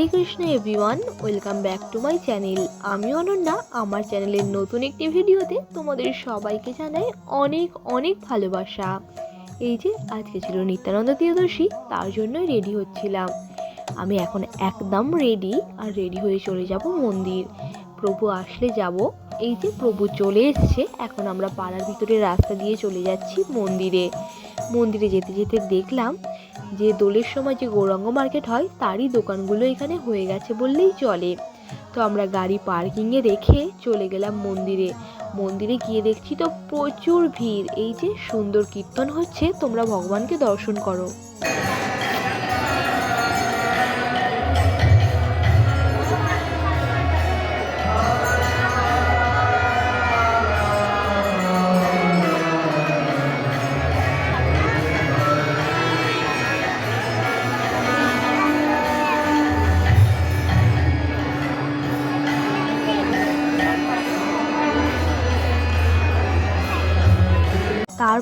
Hare Krishna everyone welcome back to my channel আমি অনন্যা। আমার চ্যানেলের নতুন একটি ভিডিওতে তোমাদের সবাইকে জানাই অনেক অনেক ভালোবাসা। এই যে, আজকে ছিল নিত্যানন্দ প্রিয়দর্শী তার জন্যই রেডি হচ্ছিলাম। আমি এখন একদম রেডি আর রেডি হয়ে চলে যাব মন্দির। প্রভু আসলে যাব। এই যে, প্রভু চলে এসছে। এখন আমরা পাড়ার ভিতরে রাস্তা দিয়ে চলে যাচ্ছি মন্দিরে। মন্দিরে যেতে যেতে দেখলাম যে দোলের সময় যে গৌরাঙ্গ মার্কেট হয়, তারই দোকানগুলো এখানে হয়ে গেছে বললেই চলে। তো আমরা গাড়ি পার্কিংয়ে রেখে চলে গেলাম মন্দিরে। মন্দিরে গিয়ে দেখছি তো প্রচুর ভিড়। এই যে সুন্দর কীর্তন হচ্ছে, তোমরা ভগবানকে দর্শন করো।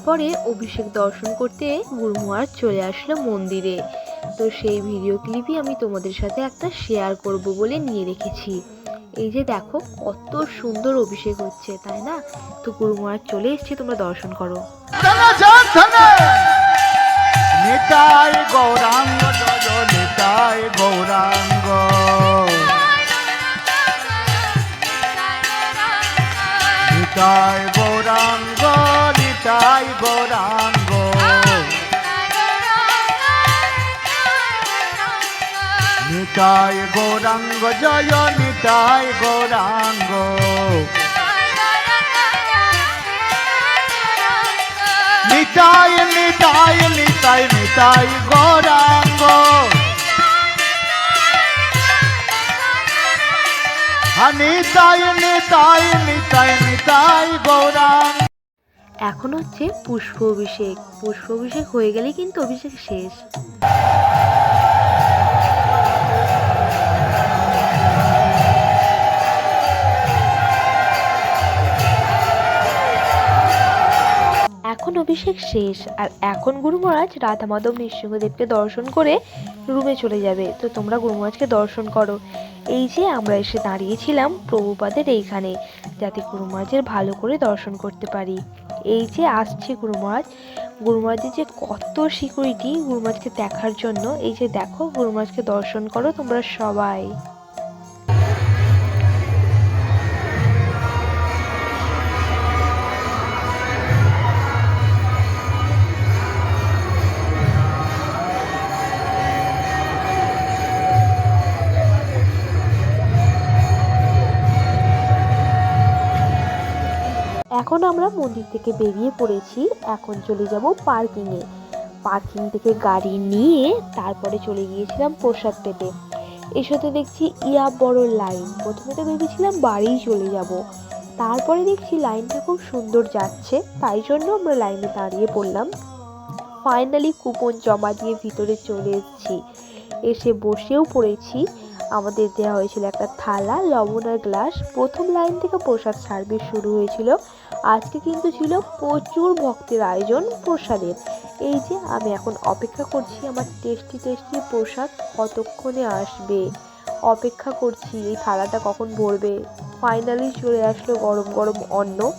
তারপরে অভিষেক দর্শন করতে গুরু মহারাজ চলে আসলো মন্দিরে। তো সেই ভিডিও ক্লিপই আমি তোমাদের সাথে একটা শেয়ার করব বলে নিয়ে রেখেছি। এই যে দেখো কত সুন্দর অভিষেক হচ্ছে তাই না? তো গুরু মহারাজ চলে এসছে তোমরা দর্শন করো। নিতাই গৌরাঙ্গ নিতাই গৌরাঙ্গ, জয় নিতাই গৌরাঙ্গ। নিতাই নিতাই নিতাই নিতাই গৌরাঙ্গ। নিতাই নিতাই নিতাই নিতাই গৌরাঙ্গ। এখন হচ্ছে পুষ্প অভিষেক। পুষ্প অভিষেক হয়ে গেলে কিন্তু অভিষেক শেষ। অভিষেক শেষ। আর এখন গুরু মহারাজ রাধা মাধব নৃসিংহদেবকে দর্শন করে রুমে চলে যাবে। তো তোমরা গুরু মহারাজকে দর্শন করো। এই যে আমরা এসে দাঁড়িয়েছিলাম প্রভুপাদের এইখানে, যাতে গুরু মহারাজের ভালো করে দর্শন করতে পারি। এই যে আসছে গুরু মহারাজ। গুরু মহারাজের যে কত সিকিউরিটি গুরু মহারাজকে দেখার জন্য। এই যে দেখো, গুরু মহারাজকে দর্শন করো তোমরা সবাই। এখন আমরা মন্দির থেকে বেরিয়ে পড়েছি। এখন চলে যাব পার্কিংয়ে পার্কিং থেকে গাড়ি নিয়ে তারপরে চলে গিয়েছিলাম প্রসাদ পেতে। এসতে দেখছি, ইয়া বড় লাইন প্রথমে তো ভেবেছিলাম বাড়িই চলে যাব। তারপরে দেখছি লাইনটা খুব সুন্দর যাচ্ছে। তাই জন্য আমরা লাইনে দাঁড়িয়ে পড়লাম। ফাইনালি কুপন জমা দিয়ে ভিতরে চলে এসেছি। এসে বসেও পড়েছি। আমাদের দেওয়া হয়েছিল একটা থালা, লবণ আর গ্লাস প্রথম লাইন থেকে প্রসাদ সার্ভিস শুরু হয়েছিল। আজকে কিন্তু ছিল প্রচুর ভক্তের আয়োজন প্রসাদের। এই যে আমি এখন অপেক্ষা করছি আমার টেস্টি টেস্টি প্রসাদ কতক্ষণে আসবে। অপেক্ষা করছি এই থালাটা কখন ভরবে। ফাইনালি চলে আসলো গরম গরম অন্ন।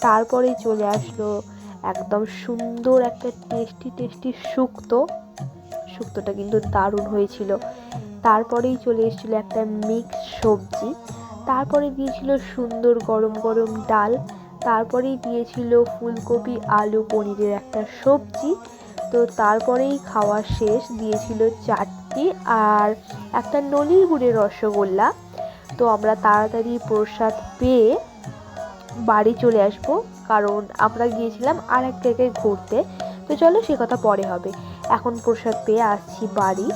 তারপরে চলে আসলো একদম সুন্দর একটা টেস্টি টেস্টি শুক্তো। শুক্তোটা কিন্তু দারুণ হয়েছিল। তারপরেই চলে এসেছিল একটা মিক্স সবজি। তারপরে দিয়েছিল সুন্দর গরম গরম ডাল। তারপরেই দিয়েছিল ফুলকপি, আলু, পনিরের একটা সবজি। তো তারপরেই খাওয়া শেষ, দিয়েছিল চাটনি আর একটা নলির গুড়ের রসগোল্লা। তো আমরা তাড়াতাড়ি প্রসাদ পেয়ে বাড়ি চলে আসব, কারণ আমরা গিয়েছিলাম আর এক জায়গায় ঘুরতে। তো চলো সে কথা পরে হবে। এখন প্রসাদ পেয়ে আসছি বাড়ি।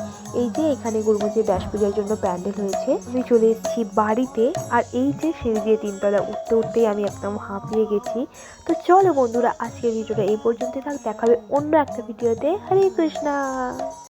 এই যে এখানে গুরুমুজির ব্যাস পূজার জন্য প্যান্ডেল হয়েছে। আমি চলে এসেছি বাড়িতে। আর এই যে সিঁড়ি দিয়ে তিনতলা উঠতে উঠতেই আমি একদম হাঁপিয়ে গেছি। তো চলো বন্ধুরা, আজকের ভিডিওটা এই পর্যন্ত থাক দেখাবে অন্য একটা ভিডিওতে। হরে কৃষ্ণা!